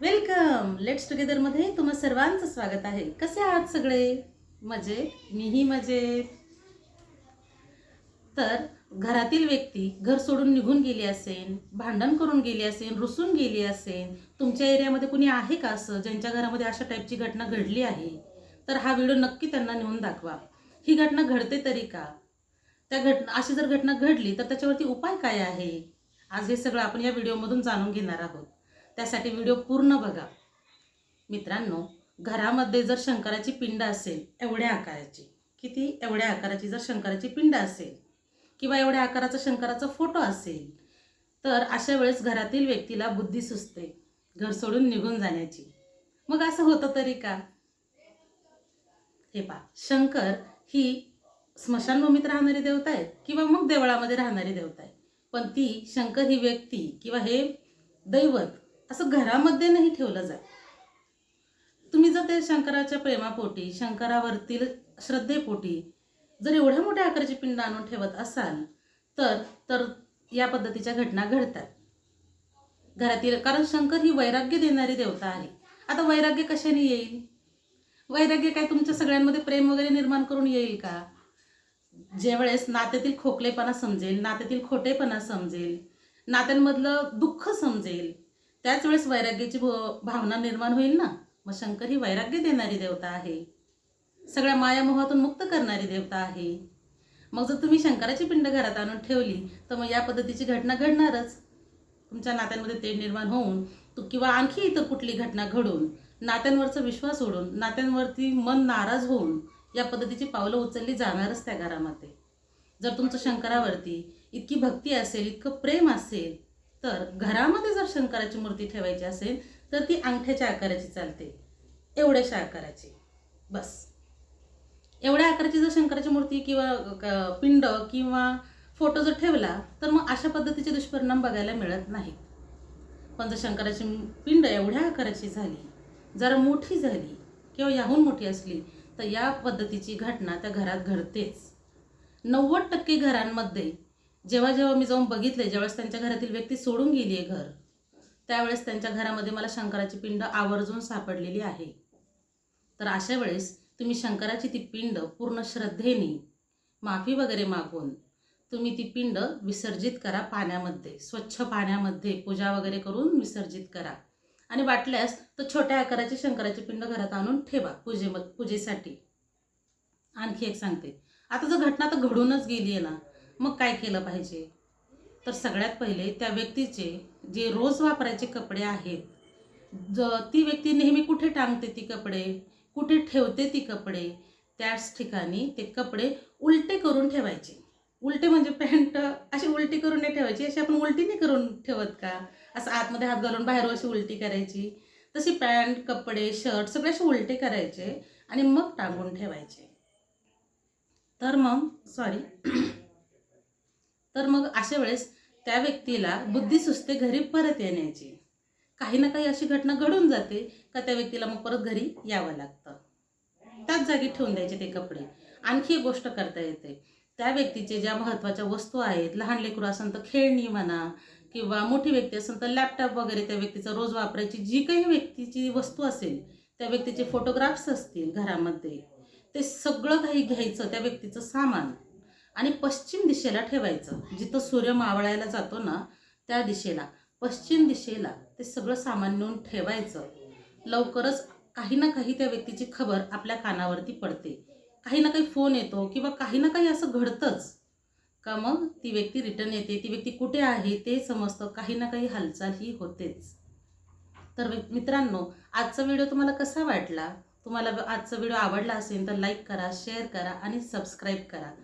Welcome. Let's टुगेदरमध्ये तुम्हा सर्वांचं स्वागत आहे. कसे आहात सगळे? मजेत? मीही मजेत. तर घरातील व्यक्ती घर सोडून निघून गेली असेल भांडण करून गेली असेल रुसून गेली असेल तुमच्या एरियामध्ये कुणी आहे का असं ज्यांच्या घरामध्ये अशा टाईपची घटना घडली आहे? तर हा व्हिडिओ नक्की त्यांना नेऊन दाखवा. ही घटना घडते तरी का? त्या घटना अशी जर घटना घडली तर त्याच्यावरती उपाय काय आहे? आज हे सगळं आपण या व्हिडिओमधून जाणून घेणार आहोत. त्यासाठी व्हिडिओ पूर्ण बघा. मित्रांनो घरामध्ये जर शंकराची पिंड असेल एवढ्या आकाराची. किती? एवढ्या आकाराची जर शंकराची पिंड असेल किंवा एवढ्या आकाराचा शंकराचा फोटो असेल तर अशा वेळेस घरातील व्यक्तीला बुद्धी सुचते घर सोडून निघून जाण्याची. मग असं होतं तरी का? हे पा शंकर ही स्मशानभूमीत राहणारी देवता आहे किंवा मग देवळामध्ये राहणारी देवता आहे पण ती शंकर ही व्यक्ती किंवा हे दैवत असं घरामध्ये नाही ठेवलं जात. तुम्ही जर ते शंकराच्या प्रेमापोटी शंकरावरतील श्रद्धेपोटी जर एवढ्या मोठ्या आकाराची पिंड आणून ठेवत असाल तर तर या पद्धतीच्या घटना घडतात. घरातील कारण शंकर ही वैराग्य देणारी देवता आहे. आता वैराग्य कशाने येईल? वैराग्य काय तुमच्या सगळ्यांमध्ये प्रेम वगैरे निर्माण करून येईल का? ज्यावेळेस नात्यातील खोकलेपणा समजेल नात्यातील खोटेपणा समजेल नात्यांमधलं दुःख समजेल त्याच वेळेस वैराग्याची भो- भावना निर्माण होईल ना? मग शंकर ही वैराग्य देणारी देवता आहे. सगळ्या मायामोहातून मुक्त करणारी देवता आहे. मग जर तुम्ही शंकराची पिंड घरात आणून ठेवली तर मग या पद्धतीची घटना घडणारच. तुमच्या नात्यांमध्ये ते निर्माण होऊन तू किंवा आणखी इतर कुठली घटना घडून नात्यांवरचा विश्वास सोडून नात्यांवरती मन नाराज होऊन या पद्धतीची पावलं उचलली जाणारच त्या घरामध्ये. जर तुमचं शंकरावरती इतकी भक्ती असेल इतकं प्रेम असेल तर घरामध्ये जर शंकराची मूर्ती ठेवायची असेल तर ती अंगठ्याच्या आकाराची चालते. एवढ्याशा आकाराची. बस. एवढ्या आकाराची जर शंकराची मूर्ती किंवा पिंड किंवा फोटो जर ठेवला तर मग अशा पद्धतीचे दुष्परिणाम बघायला मिळत नाहीत. पण जर शंकराची पिंड एवढ्या आकाराची झाली जरा मोठी झाली किंवा याहून मोठी असली तर या पद्धतीची घटना त्या घरात घडतेच. नव्वद टक्के घरांमध्ये जेव्हा जेव्हा मी जाऊन बघितले ज्यावेळेस त्यांच्या घरातील व्यक्ती सोडून गेली आहे घर त्यावेळेस त्यांच्या घरामध्ये मला शंकराची पिंड आवर्जून सापडलेली आहे. तर अशा वेळेस तुम्ही शंकराची ती पिंड पूर्ण श्रद्धेने माफी वगैरे मागून तुम्ही ती पिंड विसर्जित करा पाण्यामध्ये स्वच्छ पाण्यामध्ये पूजा वगैरे करून विसर्जित करा. आणि वाटल्यास तर छोट्या आकाराची शंकराची पिंड घरात आणून ठेवा पूजे पूजेसाठी. आणखी एक सांगते. आता जर घटना तर घडूनच गेली आहे ना मग काय केलं पाहिजे? तर सगळ्यात पहिले त्या व्यक्तीचे जे रोज वापरायचे कपडे आहेत ज ती व्यक्ती नेहमी कुठे टांगते ती कपडे? कुठे ठेवते ती कपडे? त्याच ठिकाणी ते कपडे उलटे करून ठेवायचे. उलटे म्हणजे पॅन्ट अशी उलटी करून नाही ठेवायची अशी आपण उलटी नाही करून ठेवत का? असं आतमध्ये हात घालून बाहेर अशी उलटी करायची. तशी पॅन्ट कपडे शर्ट सगळे असे उलटे करायचे आणि मग टांगून ठेवायचे. तर मग सॉरी तर मग अशा वेळेस त्या व्यक्तीला बुद्धी सुचते घरी परत येण्याची. काही ना काही अशी घटना घडून जाते का त्या व्यक्तीला मग परत घरी यावं लागतं. त्याच जागी ठेवून द्यायचे ते कपडे. आणखी एक गोष्ट करता येते. त्या व्यक्तीचे ज्या महत्त्वाच्या वस्तू आहेत लहान लेकरू असेल तर खेळणी म्हणा किंवा मोठी व्यक्ती असेल तर लॅपटॉप वगैरे त्या व्यक्तीचा रोज वापरायची जी काही व्यक्तीची वस्तू असेल त्या व्यक्तीचे फोटोग्राफ्स असतील घरामध्ये ते सगळं काही घ्यायचं त्या व्यक्तीचं सामान. आणि पश्चिम दिशेला ठेवायचं. जिथं सूर्य मावळायला जातो ना त्या दिशेला. पश्चिम दिशेला ते सगळं सामान नेऊन ठेवायचं. लवकरच काही ना काही त्या व्यक्तीची खबर आपल्या कानावरती पडते. काही ना काही फोन येतो किंवा काही ना काही असं घडतंच. का मग? ती व्यक्ती रिटर्न येते. ती व्यक्ती कुठे आहे ते समजतं. काही ना काही हालचाल ही होतेच. तर मित्रांनो आजचा व्हिडिओ तुम्हाला कसा वाटला? तुम्हाला आजचा व्हिडिओ आवडला असेल तर लाईक करा शेअर करा आणि सबस्क्राईब करा.